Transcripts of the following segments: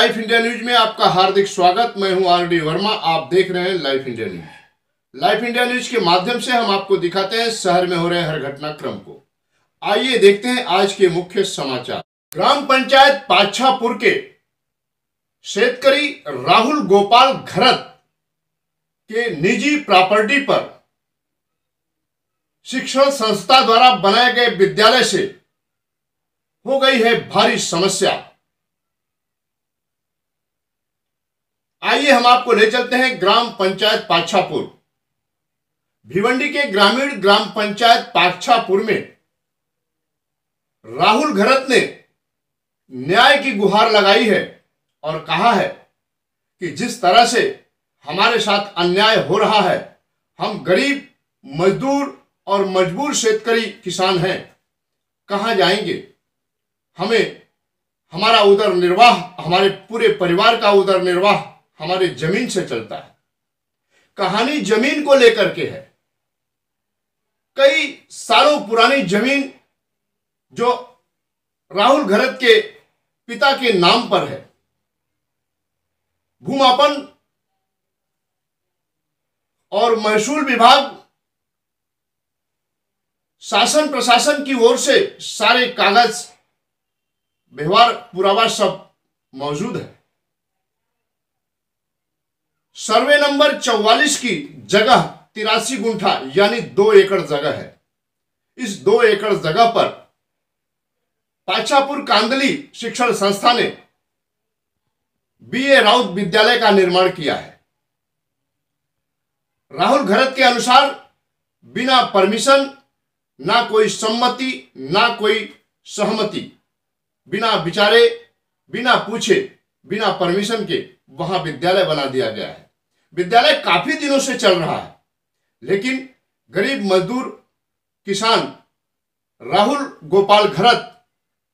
Life India news में आपका हार्दिक स्वागत। मैं हूँ आर डी वर्मा, आप देख रहे हैं Life India News Life India News के माध्यम से हम आपको दिखाते हैं शहर में हो रहे हर घटनाक्रम को। आइए देखते हैं आज के मुख्य समाचार। ग्राम पंचायत पाछापुर के शेतकरी राहुल गोपाल घरत के निजी प्रॉपर्टी पर शिक्षण संस्था द्वारा बनाए गए विद्यालय से हो गई है भारी समस्या। आइए हम आपको ले चलते हैं ग्राम पंचायत पाछापुर। भिवंडी के ग्रामीण ग्राम पंचायत पाछापुर में राहुल घरत ने न्याय की गुहार लगाई है और कहा है कि जिस तरह से हमारे साथ अन्याय हो रहा है, हम गरीब, मजदूर और मजबूर शेतकरी किसान हैं। कहाँ जाएँगे? हमें हमारा उदर निर्वाह हमारे पूरे परिवार का उदर निर्वाह हमारे ज़मीन से चलता है। कहानी ज़मीन को लेकर के है। कई सालों पुरानी ज़मीन जो राहुल घरत के पिता के नाम पर है। भूमापन और महसूल विभाग शासन प्रशासन की ओर से सारे कागज़, व्यवहार, पुरावा सब मौजूद है। सर्वे नंबर 44 की जगह तिरासी गुंठा, यानी दो एकड़ जगह है। इस दो एकड़ जगह पर पाछापुर कांदली शिक्षण संस्था ने बी ए राउत विद्यालय का निर्माण किया है। राहुल घरत के अनुसार बिना परमिशन, ना कोई सम्मति, ना कोई सहमति, बिना विचारे, बिना पूछे, बिना परमिशन के वहाँ विद्यालय बना दिया गया है। विद्यालय काफ़ी दिनों से चल रहा है, लेकिन गरीब मजदूर किसान राहुल गोपाल घरत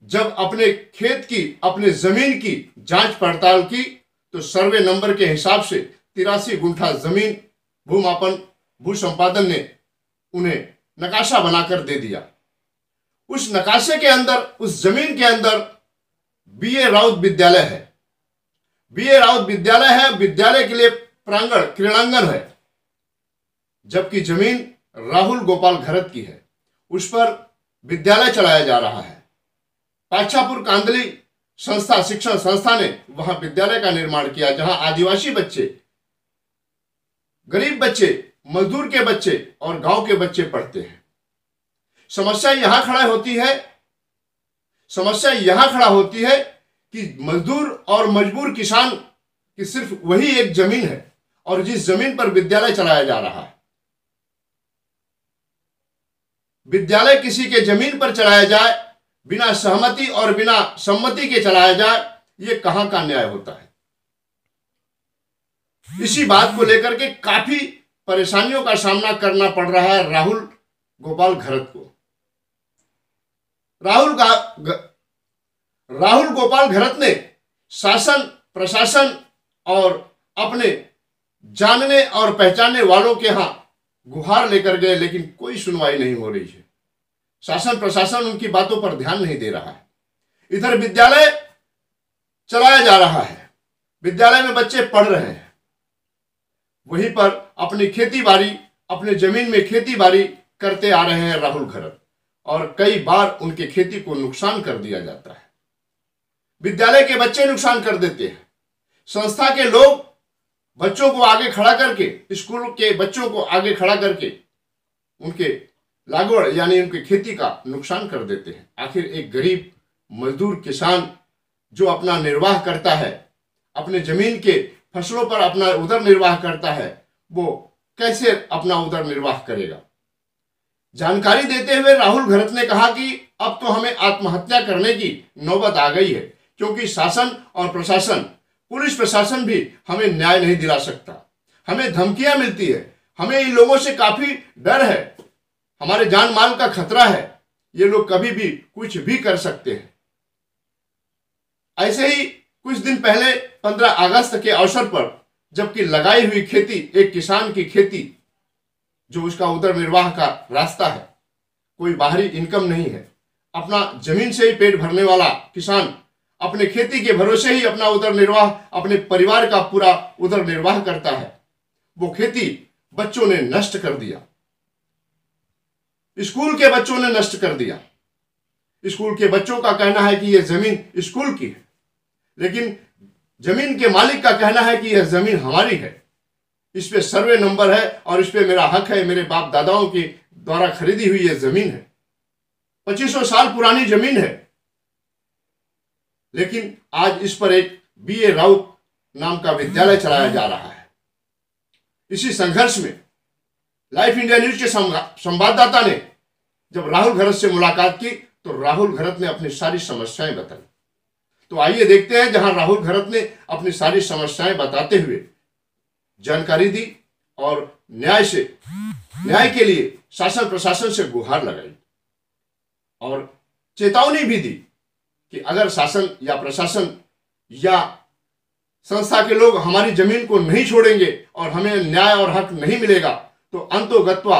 जब अपने खेत की, अपने ज़मीन की जाँच पड़ताल की तो सर्वे नंबर के हिसाब से तिरासी गुंठा ज़मीन भूमापन भू संपादन ने उन्हें नकाशा बनाकर दे दिया। उस नकाशे के अंदर, उस ज़मीन के अंदर बी ए राउत विद्यालय है। बी ए राउत विद्यालय है, विद्यालय के लिए प्रांगण क्रीड़ांगन है। जबकि ज़मीन राहुल गोपाल घरत की है। उस पर विद्यालय चलाया जा रहा है। पाछापुर कांदली संस्था, शिक्षण संस्था ने वहाँ विद्यालय का निर्माण किया, जहाँ आदिवासी बच्चे, गरीब बच्चे, मजदूर के बच्चे और गाँव के बच्चे पढ़ते हैं। समस्या यहाँ खड़ा होती है, समस्या यहाँ खड़ा होती है कि मजदूर और मजबूर किसान की सिर्फ़ वही एक ज़मीन है। और जिस ज़मीन पर विद्यालय चलाया जा रहा है विद्यालय किसी के ज़मीन पर चलाया जाए बिना सहमति और बिना सम्मति के चलाया जाए ये कहाँ का न्याय होता है? इसी बात को लेकर के काफ़ी परेशानियों का सामना करना पड़ रहा है राहुल गोपाल घरत को। राहुल का ग, राहुल गोपाल घरत ने शासन प्रशासन और अपने जानने और पहचानने वालों के यहाँ गुहार लेकर गए, लेकिन कोई सुनवाई नहीं हो रही है। शासन प्रशासन उनकी बातों पर ध्यान नहीं दे रहा है। इधर विद्यालय चलाया जा रहा है। विद्यालय में बच्चे पढ़ रहे हैं। वहीं पर अपनी खेती बाड़ी अपने ज़मीन में खेती बाड़ी करते आ रहे हैं राहुल घरत और कई बार उनके खेती को नुकसान कर दिया जाता है। विद्यालय के बच्चे नुकसान कर देते हैं। संस्था के लोग बच्चों को आगे खड़ा करके, स्कूल के बच्चों को आगे खड़ा करके उनके लागवड़, यानी उनकी खेती का नुकसान कर देते हैं। आखिर एक गरीब, मजदूर किसान जो अपना निर्वाह करता है, अपने ज़मीन के फ़सलों पर अपना उधर निर्वाह करता है, वो कैसे अपना उदर निर्वाह करेगा? जानकारी देते हुए राहुल घरत ने कहा कि अब तो हमें आत्महत्या करने की नौबत आ गई है, क्योंकि शासन और प्रशासन पुलिस प्रशासन भी हमें न्याय नहीं दिला सकता। हमें धमकियाँ मिलती है। हमें इन लोगों से काफ़ी डर है। हमारे जान माल का खतरा है। ये लोग कभी भी कुछ भी कर सकते हैं। ऐसे ही कुछ दिन पहले 15 अगस्त के अवसर पर, जबकि लगाई हुई खेती, एक किसान की खेती, जो उसका उदर निर्वाह का रास्ता है, कोई बाहरी इनकम नहीं है। अपना ज़मीन से ही पेट भरने वाला किसान अपने खेती के भरोसे ही अपना उदर निर्वाह, अपने परिवार का पूरा उदर निर्वाह करता है। वो खेती बच्चों ने नष्ट कर दिया। स्कूल के बच्चों ने नष्ट कर दिया। स्कूल के बच्चों का कहना है कि यह ज़मीन स्कूल की है। लेकिन ज़मीन के मालिक का कहना है कि यह ज़मीन हमारी है। इस पे सर्वे नंबर है और इस पे मेरा हक है, मेरे बाप दादाओं के द्वारा खरीदी हुई यह ज़मीन है। पच्चीसों साल पुरानी ज़मीन है। लेकिन आज इस पर एक बी ए राउत नाम का विद्यालय चलाया जा रहा है। इसी संघर्ष में लाइफ इंडिया न्यूज़ के संवाददाता ने जब राहुल घरत से मुलाकात की तो राहुल घरत ने अपनी सारी समस्याएँ बताई। तो आइए देखते हैं जहाँ राहुल घरत ने अपनी सारी समस्याएँ बताते हुए जानकारी दी और न्याय से न्याय के लिए शासन प्रशासन से गुहार लगाई और चेतावनी भी दी। कि अगर शासन या प्रशासन या संस्था के लोग हमारी ज़मीन को नहीं छोड़ेंगे और हमें न्याय और हक नहीं मिलेगा तो अंतोगत्वा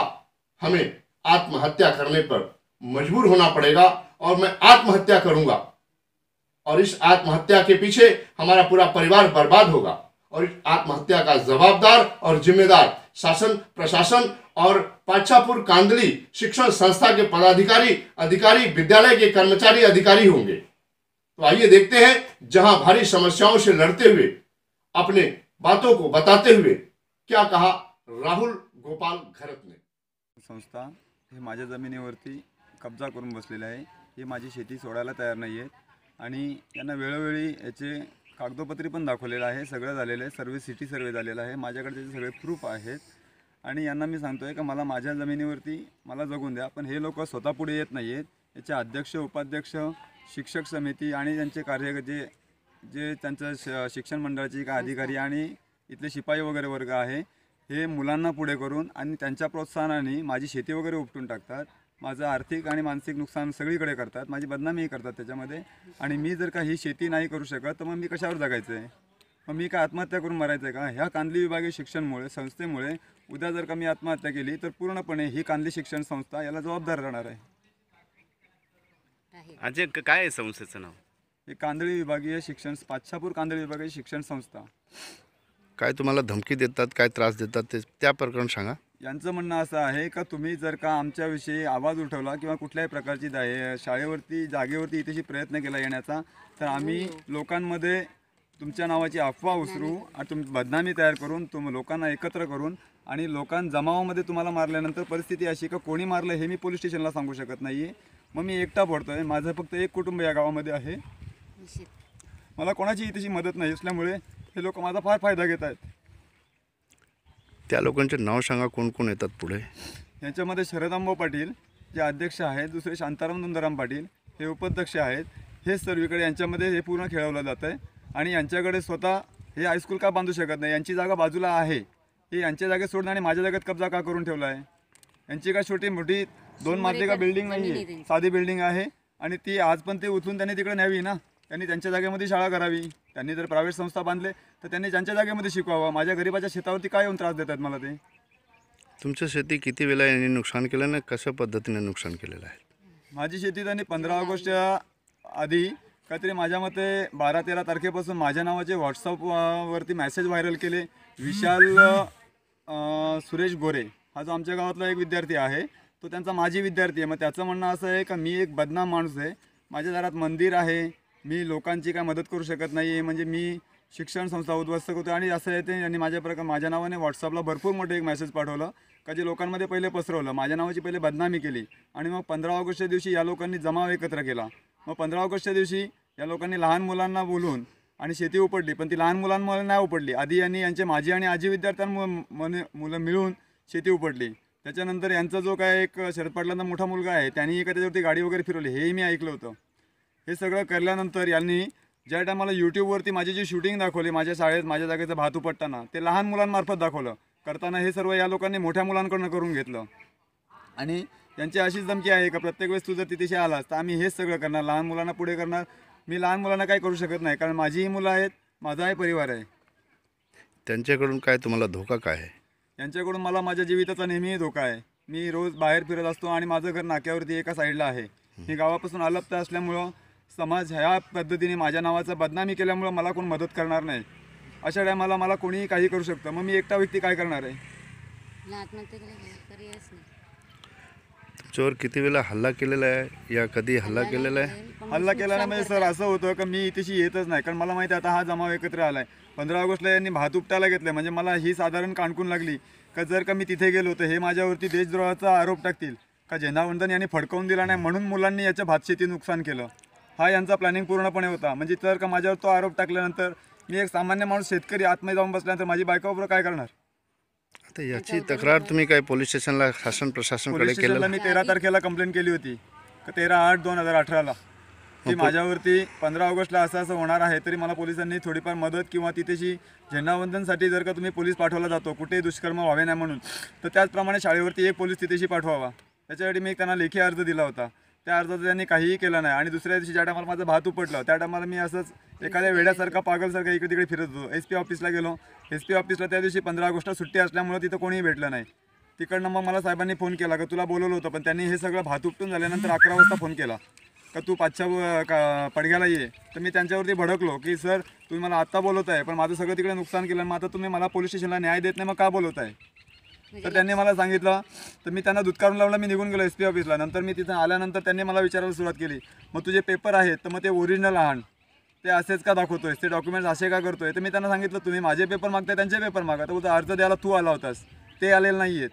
हमें आत्महत्या करने पर मजबूर होना पड़ेगा और मैं आत्महत्या करूँगा। और इस आत्महत्या के पीछे हमारा पूरा परिवार बर्बाद होगा। और इस आत्महत्या का जवाबदार और जिम्मेदार शासन, प्रशासन और पाछापुर कांदली शिक्षण संस्था के पदाधिकारी, अधिकारी, विद्यालय के कर्मचारी, अधिकारी होंगे। तो आइए देखते हैं जहां भारी समस्याओं से लड़ते हुए अपने बातों को बताते हुए क्या कहा राहुल गोपाल घरत ने? संस्था हे माझ्या जमिनीवरती कब्जा करून बसलेले आहे. हे माझी शेती सोडायला तयार नाही आहेत आणि यांना वेळोवेळी याचे कागदोपत्री पण दाखवलेलं आहे. सगळं झालेलं आहे. सर्वे सिटी सर्वे झालेला आहे. माझ्याकडे त्याचे सगळे प्रूफ आहेत. आणि यांना मी सांगतो आहे का मला माझ्या जमिनीवरती मला जगून द्या. पण हे लोक स्वतः पुढे येत नाही आहेत याचे अध्यक्ष उपाध्यक्ष शिक्षक समिती आणि त्यांचे कार्य जे जे त्यांचं श शिक्षण मंडळाचे काय अधिकारी आणि इथले शिपाई वगैरे वर्ग आहे हे मुलांना पुढे करून आणि त्यांच्या प्रोत्साहनाने माझी शेती वगैरे उपटून टाकतात माझं आर्थिक आणि मानसिक नुकसान सगळीकडे करतात माझी बदनामीही करतात त्याच्यामध्ये. आणि मी जर का ही शेती नाही करू शकत तर मग मी कशावर जगायचं आहे मग मी काय आत्महत्या करून मरायचं आहे का? ह्या कांदली विभागीय शिक्षणमुळे संस्थेमुळे उद्या जर का मी आत्महत्या केली तर पूर्णपणे ही कांदली शिक्षण संस्था याला जबाबदार राहणार आहे. अजय क- काय आहे संस्थेचं नाव? ही कांदळी विभागीय शिक्षण पाच्छापूर कांदळी विभागीय शिक्षण संस्था. काय तुम्हाला धमकी देतात काय त्रास देतात ते त्या प्रकरण सांगा. यांचं म्हणणं असं आहे का तुम्ही जर का आमच्याविषयी आवाज उठवला किंवा कुठल्याही प्रकारची जा शाळेवरती जागेवरती इथेशी प्रयत्न केला येण्याचा तर आम्ही लोकांमध्ये तुमच्या नावाची अफवा उसरू आणि तुम बदनामी तयार करून तुम लोकांना एकत्र करून आणि लोकां जमावामध्ये तुम्हाला मारल्यानंतर परिस्थिती अशी का कोणी मारलं हे मी पोलीस स्टेशनला सांगू शकत नाही आहे मग मी एकटा पडतो आहे माझं फक्त एक कुटुंब या गावामध्ये आहे. मला कोणाची इथेशी मदत नाही असल्यामुळे हे लोक माझा फार फायदा घेत आहेत. त्या लोकांचे नाव सांगा कोण कोण येतात पुढे? यांच्यामध्ये शरदांबा पाटील जे अध्यक्ष आहेत दुसरे शांताराम नंदराम पाटील हे उपाध्यक्ष आहेत. हे सर्वीकडे यांच्यामध्ये हे पूर्ण खेळवलं जातं आहे आणि यांच्याकडे स्वतः हे हायस्कूल का बांधू शकत नाही? यांची जागा बाजूला आहे. हे यांच्या जागेत सोडणं आणि माझ्या जागेत कब्जा का करून ठेवला आहे यांची काय छोटी मोठी दोन माजली का बिल्डिंग नाही आहे साधी बिल्डिंग आहे आणि ती आज पण ते उचलून त्यांनी तिकडे न्यावी ना. त्यांनी त्यांच्या जागेमध्ये शाळा करावी. त्यांनी जर प्रायव्हेट संस्था बांधले तर त्यांनी त्यांच्या जागेमध्ये शिकवावं. माझ्या गरीबाच्या शेतावरती काय येऊन त्रास देतात मला ते? तुमचं शेती किती वेळा यांनी नुकसान केलं ना कशा पद्धतीने नुकसान केलेलं आहे? माझी शेती त्यांनी पंधरा ऑगस्टच्या आधी काहीतरी माझ्या मते बारा तेरा तारखेपासून माझ्या नावाचे व्हॉट्सअप वरती मेसेज व्हायरल केले. विशाल सुरेश गोरे. हा जो आमच्या गावातला एक विद्यार्थी आहे तो त्यांचा माझी विद्यार्थी आहे. मग त्याचं म्हणणं असं आहे का मी एक बदनाम माणूस आहे. माझ्या दारात मंदिर आहे. मी लोकांची काय मदत करू शकत नाही आहे. म्हणजे मी शिक्षण संस्था उद्ध्वस्त करतो आणि असं आहे ते यांनी माझ्या प्रकार माझ्या नावाने व्हॉट्सअपला भरपूर मोठं एक मेसेज पाठवलं का जे लोकांमध्ये पहिले पसरवलं. माझ्या नावाची पहिले बदनामी केली. आणि मग पंधरा ऑगस्टच्या दिवशी या लोकांनी जमाव एकत्र केला. मग पंधरा ऑगस्टच्या दिवशी या लोकांनी लहान मुलांना बोलून आणि शेती उपडली. पण ती लहान मुलांमुळे नाही उपडली. आधी यांनी यांचे माझी आणि आजी विद्यार्थ्यांमुळे मुलं मिळून शेती उपटली. त्याच्यानंतर यांचा जो काय एक शरद पाटलांचा मोठा मुलगा आहे त्यांनी एका त्याच्यावरती गाडी वगैरे फिरवली हेही मी ऐकलं होतं. हे सगळं केल्यानंतर यांनी ज्या टायमाला यूट्यूबवरती माझी जी शूटिंग दाखवली माझ्या शाळेत माझ्या जागेचं भात उपटताना ते लहान मुलांमार्फत दाखवलं. करताना हे सर्व या लोकांनी मोठ्या मुलांकडनं करून घेतलं. आणि यांची अशीच धमकी आहे का प्रत्येक वेळेस तू जर तिथेशी आलास तर आम्ही हेच सगळं करणार. लहान मुलांना पुढे करणार. मी लहान मुलांना काय करू शकत नाही कारण माझीही मुलं आहेत माझाही परिवार आहे. त्यांच्याकडून काय तुम्हाला धोका काय आहे? यांच्याकडून मला माझ्या जीविताचा नेहमीही धोका आहे. मी रोज बाहेर फिरत असतो आणि माझं घर नाक्यावरती एका साईडला आहे. मी गावापासून अलप्त असल्यामुळं समाज ह्या पद्धतीने माझ्या नावाचा बदनामी केल्यामुळं मला कोण मदत करणार नाही. अशा टायमाला मला कोणीही काही करू शकतं. मग मी एकटा व्यक्ती काय करणार आहे? तुमच्यावर किती वेळा हल्ला केलेला आहे? या कधी हल्ला केलेला आहे. हल्ला केला म्हणजे सर. असं होतं की मी इथेशी येतच नाही. कारण मला माहिती आहे आता हा जमाव एकत्र आलाय. पंधरा ऑगस्टला यांनी भात उपटायला घेतलं म्हणजे मला ही साधारण काणकून लागली. का जर का मी तिथे गेलो तर हे माझ्यावरती देशद्रोहाचा आरोप टाकतील. का झेंडावंदन यांनी फडकवून दिला नाही म्हणून मुलांनी याच्या भातशेती नुकसान केलं. हा यांचा प्लॅनिंग पूर्णपणे होता. म्हणजे जर का माझ्यावर तो आरोप टाकल्यानंतर मी एक सामान्य माणूस शेतकरी आत्महत्या जाऊन बसल्यानंतर माझी बायकोबरोबर काय करणार? आता याची तक्रार तुम्ही काय पोलीस स्टेशनला शासन प्रशासनाकडे पोलीस केलेलं? स्टेशनला मी तेरा तारखेला कंप्लेंट केली होती. का तेरा आठ दोन हजार अठराला. की माझ्यावरती पंधरा ऑगस्टला असं असं होणार आहे तरी मला पोलिसांनी थोडीफार मदत किंवा तिथेशी झेंडावंदनसाठी जर का तुम्ही पोलीस पाठवला जातो कुठेही दुष्कर्म व्हावे नाही म्हणून तर त्याचप्रमाणे शाळेवरती एक पोलीस तिथेशी पाठवावा. त्याच्यासाठी मी त्यांना लेखी अर्ज दिला होता. त्या अर्जाचं त्यांनी काहीही केलं नाही. आणि दुसऱ्या दिवशी ज्या टायमाला माझा भात उपटला त्या टायमाला मी असंच एखाद्या वेड्यासारखा पागलसारखा इकडे तिकडे फिरत होतो. एस पी ऑफिसला गेलो. एस पी ऑफिसला त्या दिवशी पंधरा ऑगस्टला सुट्टी असल्यामुळे तिथं कोणीही भेटलं नाही. तिकडनं मग मला साहेबांनी फोन केला का तुला बोलवलं होतं पण त्यांनी हे सगळं भात उपटून झाल्यानंतर अकरा वाजता फोन केला. का तू पाचच्या व- का पडग्याला ये? तर मी त्यांच्यावरती भडकलो की सर तुम्ही मला आत्ता बोलवत आहे पण माझं सगळं तिकडे नुकसान केलं मग आता तुम्ही मला पोलीस स्टेशनला न्याय देत नाही मग का बोलवत आहे तर त्यांनी मला सांगितलं तर मी त्यांना दुधकारून लावलं मी निघून गेलो एस पी ऑफिसला नंतर मी तिथं आल्यानंतर त्यांनी मला विचारायला सुरुवात केली. मग तुझे पेपर आहेत तर मग ते ओरिजिनल आण. ते असेच का दाखवतोय ते डॉक्युमेंट्स असे का करतोय? तर मी त्यांना सांगितलं तुम्ही माझे पेपर मागताय त्यांचे पेपर मागा. तर अर्ज द्यायला तू आला होतास. ते आलेले नाही आहेत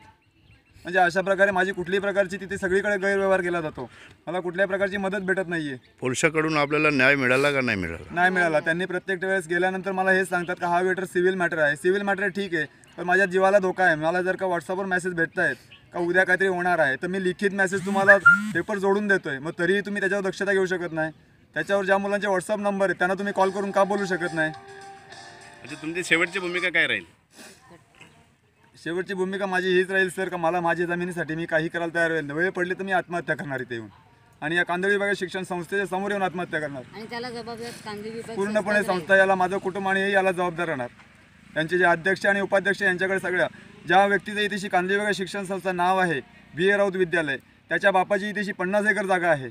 म्हणजे अशा प्रकारे माझी कुठलीही प्रकारची तिथे सगळीकडे गैरव्यवहार केला जातो. मला कुठल्याही प्रकारची मदत भेटत नाही आहे पोलिसाकडून आपल्याला न्याय मिळाला का नाही मिळाला? नाही मिळाला. त्यांनी प्रत्येक वेळेस गेल्यानंतर मला हेच सांगतात का हा वेटर सिव्हिल मॅटर आहे. सिव्हिल मॅटर ठीक आहे पण माझ्या जीवाला धोका आहे. मला जर का व्हॉट्सअपवर मेसेज भेटत आहेत का उद्या काहीतरी होणार आहे तर मी लिखित मेसेज तुम्हाला पेपर जोडून देतोय. मग तरीही तुम्ही त्याच्यावर दक्षता घेऊ शकत नाही. त्याच्यावर ज्या मुलांचे व्हॉट्सअप नंबर आहेत त्यांना तुम्ही कॉल करून का बोलू शकत नाही? अच्छा तुमची शेवटची भूमिका काय राहील? शेवटची भूमिका माझी हीच राहील सर का मला माझ्या जमिनीसाठी मी काही करायला तयार होईल वेळ पडली तर मी आत्महत्या करणार इथे येऊन. आणि या कांदळी विभागात शिक्षण संस्थेच्या समोर येऊन आत्महत्या करणार. आणि त्याला जबाबदार कांदी विभाग पूर्णपणे संस्था याला माझं कुटुंब आणि हे याला जबाबदार राहणार. यांचे जे अध्यक्ष आणि उपाध्यक्ष यांच्याकडे सगळ्या ज्या व्यक्तीचं इथेशी कांदी विभाग शिक्षण संस्था नाव आहे बी ए. राऊत विद्यालय त्याच्या बापाची इथेशी पन्नास एकर जागा आहे.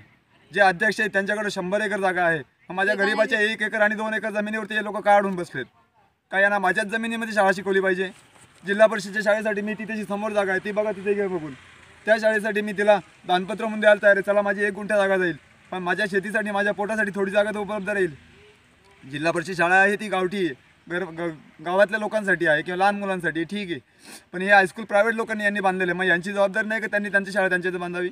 जे अध्यक्ष आहेत त्यांच्याकडे शंभर एकर जागा आहे. मग माझ्या गरीबाच्या एक एकर आणि दोन एकर जमिनीवरती हे लोक का अडून बसलेत? का यांना माझ्याच जमिनीमध्ये शाळा शिकवली पाहिजे? जिल्हा परिषदेच्या शाळेसाठी मी तिथे समोर जागा आहे. ती बघा तिथे घे बघून. त्या शाळेसाठी मी तिला दानपत्र म्हणून द्यायला तयार आहे. चला माझी एक गुंठा जागा जाईल. पण माझ्या शेतीसाठी माझ्या पोटासाठी थोडी जागा तर उपलब्ध राहील. जिल्हा परिषद शाळा आहे ती गावठी आहे. घर ग- गावातल्या लोकांसाठी आहे किंवा लहान मुलांसाठी ठीक आहे. पण हे हायस्कूल प्रायव्हेट लोकांनी यांनी बांधलेले मग यांची जबाबदारी नाही का त्यांनी त्यांची शाळा त्यांच्या इथं बांधावी?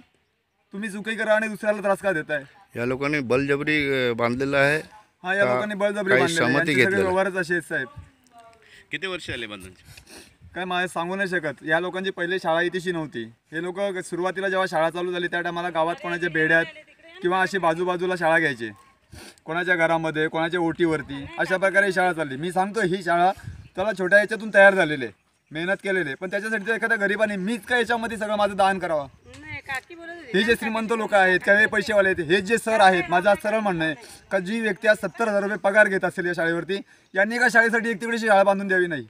तुम्ही चुकी करा आणि दुसऱ्याला त्रास का देताय? या लोकांनी बलजबरी बांधलेलं आहे. हा या लोकांनी बळजबरी बांधलेली आहे. व्यवहारच असे साहेब. किती वर्ष आले बंधनचे? काय मला सांगू नाही शकत. या लोकांची पहिले शाळा इथेशी नव्हती. हे लोक सुरुवातीला जेव्हा शाळा चालू झाली त्या टायमाला गावात कोणाच्या बेड्यात किंवा अशी बाजूबाजूला शाळा घ्यायचे. कोणाच्या घरामध्ये कोणाच्या ओटीवरती अशा प्रकारे ही शाळा चालली. मी सांगतो ही शाळा त्याला छोट्या याच्यातून तयार झालेली आहे. मेहनत केलेली पण त्याच्यासाठी तर एखाद्या गरीबाने मीच काय याच्यामध्ये सगळं माझं दान करावं? हे जे श्रीमंत लोक आहेत काही पैसेवाले आहेत हे जे सर आहेत माझं आज सरळ म्हणणं आहे का जी व्यक्ती आज सत्तर हजार रुपये पगार घेत असेल या शाळेवरती यांनी का शाळेसाठी एक तिकडेची शाळा बांधून द्यावी नाही?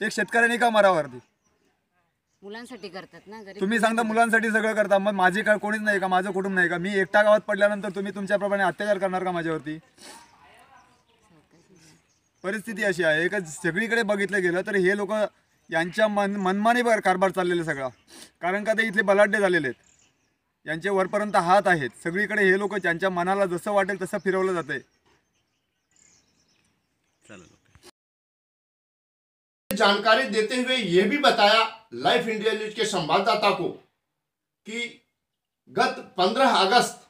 एक शेतकऱ्याने का मरावरती मुलांसाठी करतात ना गरीब तुम्ही सांगता मुलांसाठी. सगळं करता मग माझे काय कोणीच नाही का माझं कुटुंब नाही का? मी एकटा गावात पडल्यानंतर तुम्ही तुमच्याप्रमाणे अत्याचार करणार का माझ्यावरती? परिस्थिती अशी आहे का सगळीकडे बघितलं गेलं तर हे लोक यांच्या मन मनमानी बर कारभार चाललेला सगळा. कारण का ते इथले बलाढ्य झालेले आहेत. यांचे वरपर्यंत हात आहेत. सगळीकडे हे लोक त्यांच्या मनाला जसं वाटेल तसं फिरवलं जातंय. चालेल जानकारी देते हुए यह भी बताया लाइफ इंडिया न्यूज़ के संवाददाता को कि गत 15 अगस्त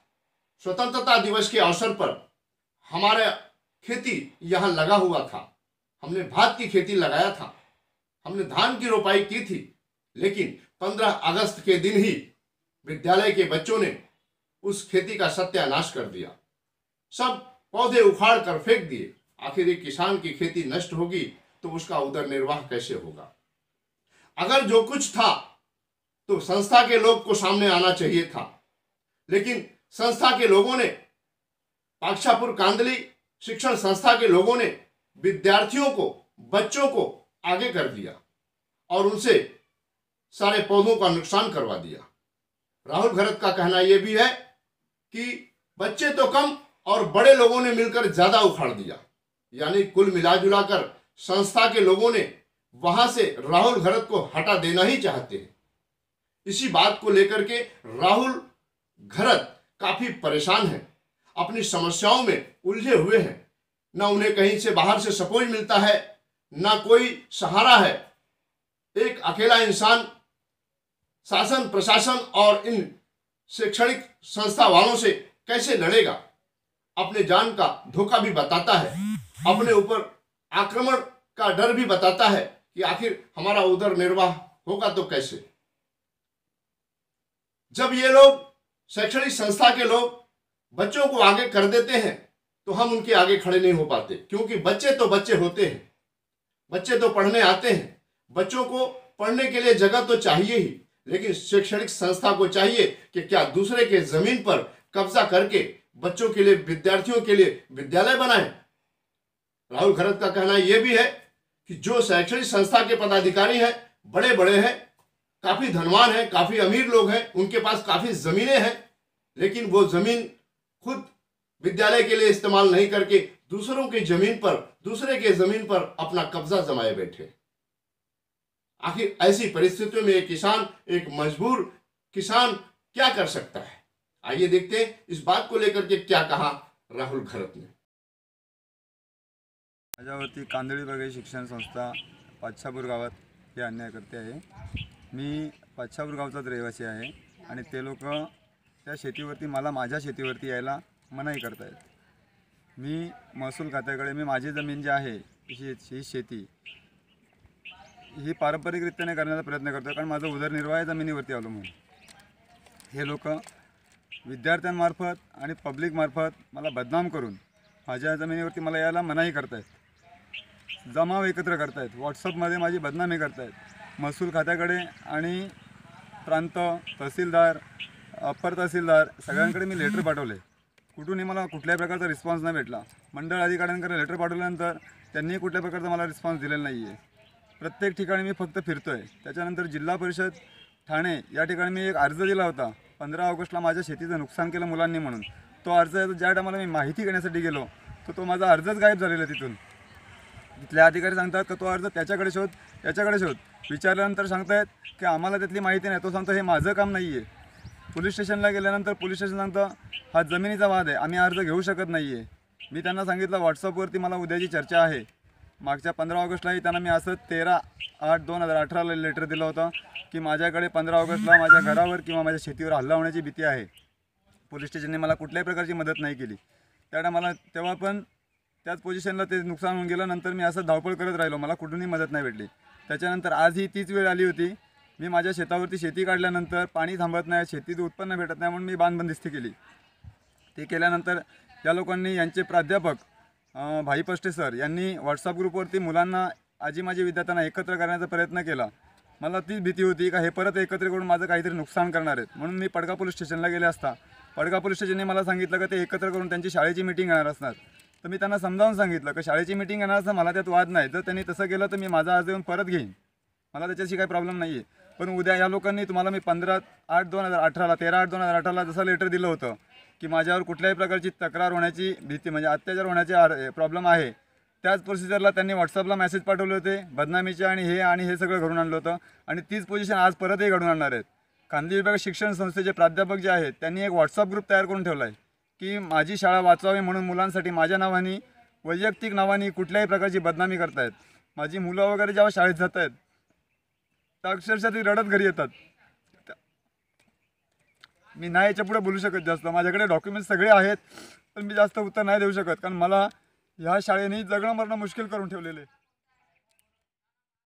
स्वतंत्रता दिवस के अवसर पर हमारा खेती यहाँ लगा हुआ था। हमने भात की खेती लगाया था। हमने धान की रोपाई की थी। लेकिन 15 अगस्त के दिन ही विद्यालय के बच्चों ने उस खेती का सत्यानाश कर दिया। सब पौधे उखाड़ कर फेंक दिए। आखिर एक किसान की खेती नष्ट होगी तो उसका उदर निर्वाह कैसे होगा? अगर जो कुछ था तो संस्था के लोग को सामने आना चाहिए था। लेकिन संस्था के लोगों ने पाक्षापुर कांदली शिक्षण संस्था के लोगों ने विद्यार्थियों को, बच्चों को आगे कर दिया और उनसे सारे पौधों का नुकसान करवा दिया। राहुल भरत का कहना यह भी है कि बच्चे तो कम और बड़े लोगों ने मिलकर ज़्यादा उखाड़ दिया। यानी कुल मिलाजुला कर संस्था के लोगों ने वहाँ से राहुल घरत को हटा देना ही चाहते हैं। इसी बात को लेकर के राहुल घरत काफ़ी परेशान है। अपनी समस्याओं में उलझे हुए हैं। न उन्हें कहीं से बाहर से सपोर्ट मिलता है, न कोई सहारा है। एक अकेला इंसान, शासन, प्रशासन और इन शैक्षणिक संस्था वालों से कैसे लड़ेगा? अपने जान का धोखा भी बताता है। अपने ऊपर आक्रमण का डर भी बताता है कि आखिर हमारा उधर निर्वाह होगा तो कैसे? जब ये लोग शैक्षणिक संस्था के लोग बच्चों को आगे कर देते हैं तो हम उनके आगे खड़े नहीं हो पाते, क्योंकि बच्चे तो बच्चे होते हैं। बच्चे तो पढ़ने आते हैं। बच्चों को पढ़ने के लिए जगह तो चाहिए ही, लेकिन शैक्षणिक संस्था को चाहिए कि क्या दूसरे के ज़मीन पर कब्जा करके बच्चों के लिए, विद्यार्थियों के लिए विद्यालय बनाए राहुल खरत का कहना यह भी है कि जो शैक्षणिक संस्था के पदाधिकारी हैं बड़े बड़े हैं, काफ़ी धनवान हैं, काफ़ी अमीर लोग हैं, उनके पास काफ़ी जमीनें हैं, लेकिन वो ज़मीन खुद विद्यालय के लिए इस्तेमाल नहीं करके दूसरों की ज़मीन पर, दूसरे के ज़मीन पर अपना कब्जा जमाए बैठे आखिर ऐसी परिस्थितियों में एक किसान, एक मजबूर किसान क्या कर सकता है? आइए देखते हैं इस बात को लेकर के क्या कहा राहुल खरत ने। माझ्यावरती कांदळी बघे शिक्षण संस्था पाच्छापूर गावात हे अन्याय करते आहे. मी पाच्छापूर गावचाच रहिवासी आहे आणि ते लोक त्या शेतीवरती मला माझ्या शेतीवरती यायला मनाई करतायत. मी महसूल खात्याकडे मी माझी जमीन जी आहे ही ही शेती ही पारंपरिकरित्याने करण्याचा प्रयत्न करतो कारण माझा उदरनिर्वाह जमिनीवरती अवलंबून हे लोक विद्यार्थ्यांमार्फत आणि पब्लिकमार्फत मला बदनाम करून माझ्या जमिनीवरती मला यायला मनाई करतायत. जमाव एकत्र करतायत. व्हॉट्सअपमध्ये माझी बदनामी करतायत. महसूल खात्याकडे आणि प्रांत तहसीलदार अप्पर तहसीलदार सगळ्यांकडे मी लेटर पाठवले. कुठूनही मला कुठल्याही प्रकारचा रिस्पॉन्स नाही भेटला. मंडळ अधिकाऱ्यांकडे लेटर पाठवल्यानंतर त्यांनी कुठल्या प्रकारचा मला रिस्पॉन्स दिलेला नाही आहे प्रत्येक ठिकाणी मी फक्त फिरतो आहे त्याच्यानंतर जिल्हा परिषद ठाणे या ठिकाणी मी एक अर्ज दिला होता. पंधरा ऑगस्टला माझ्या शेतीचं नुकसान केलं मुलांनी म्हणून. तो अर्ज ज्या टायमाला मी माहिती घेण्यासाठी गेलो तर तो माझा अर्जच गायब झालेला आहे तिथून. तिथले अधिकारी सांगतात का तो अर्ज त्याच्याकडे शोध त्याच्याकडे शोध. विचारल्यानंतर सांगतायत की आम्हाला त्यातली माहिती नाही. तो सांगतो हे माझं काम नाही आहे पोलीस स्टेशनला गेल्यानंतर पोलीस स्टेशन सांगतं हा जमिनीचा वाद आहे. आम्ही अर्ज घेऊ शकत नाही आहे मी त्यांना सांगितलं व्हॉट्सअपवरती मला उद्याची चर्चा आहे. मागच्या पंधरा ऑगस्टलाही त्यांना मी असं तेरा आठ दोन हजार अठराला लेटर दिलं होतं की माझ्याकडे पंधरा ऑगस्टला माझ्या घरावर किंवा माझ्या शेतीवर हल्ला होण्याची भीती आहे. पोलीस स्टेशनने मला कुठल्याही प्रकारची मदत नाही केली. त्या मला तेव्हा पण त्याच पोझिशनला ते नुकसान होऊन गेलं. नंतर मी असं धावपळ करत राहिलो. मला कुठूनही मदत नाही भेटली. त्याच्यानंतर आज ही तीच वेळ आली होती. मी माझ्या शेतावरती शेती काढल्यानंतर पाणी थांबत नाही शेतीचं उत्पन्न भेटत नाही म्हणून मी बांधबंदिस्ती केली. ते केल्यानंतर या लोकांनी यांचे प्राध्यापक भाई पष्टे सर यांनी व्हॉट्सअप ग्रुपवरती मुलांना आजी माझी विद्यार्थ्यांना एकत्र करण्याचा प्रयत्न केला. मला तीच भीती होती का हे परत एकत्र करून माझं काहीतरी नुकसान करणार आहेत. म्हणून मी पडगा पोलीस स्टेशनला गेले असता. पडगा पोलीस स्टेशनने मला सांगितलं का ते एकत्र करून त्यांची शाळेची मिटिंग येणार असणार. तर मी त्यांना समजावून सांगितलं की शाळेची मिटिंग येणार असं मला त्यात वाद नाही. जर त्यांनी तसं केलं तर मी माझा अर्ज येऊन परत घेईन. मला त्याच्याशी काही प्रॉब्लेम नाही आहे पण उद्या या लोकांनी तुम्हाला मी पंधरा आठ दोन हजार अठराला तेरा आठ दोन हजार अठराला जसं लेटर दिलं होतं की माझ्यावर कुठल्याही प्रकारची तक्रार होण्याची भीती म्हणजे अत्याचार होण्याचे प्रॉब्लेम आहे. त्याच प्रोसिजरला त्यांनी व्हॉट्सअपला मेसेज पाठवले होते बदनामीचे आणि हे आणि हे सगळं घडून आणलं होतं. आणि तीच पोझिशन आज परतही घडून आणणार आहेत. खानदी विभाग शिक्षण संस्थेचे प्राध्यापक जे आहेत त्यांनी एक व्हॉट्सअप ग्रुप तयार करून ठेवला आहे की माझी शाळा वाचवावी म्हणून मुलांसाठी माझ्या नावाने वैयक्तिक नावाने कुठल्याही प्रकारची बदनामी करतायत. माझी मुलं वगैरे जेव्हा शाळेत जात आहेत तर अक्षरशः ती रडत घरी येतात. मी नाही याच्यापुढे बोलू शकत जास्त. माझ्याकडे डॉक्युमेंट्स सगळे आहेत पण मी जास्त उत्तर नाही देऊ शकत. कारण मला ह्या शाळेने जगणं मरणं मुश्किल करून ठेवलेलं. आहे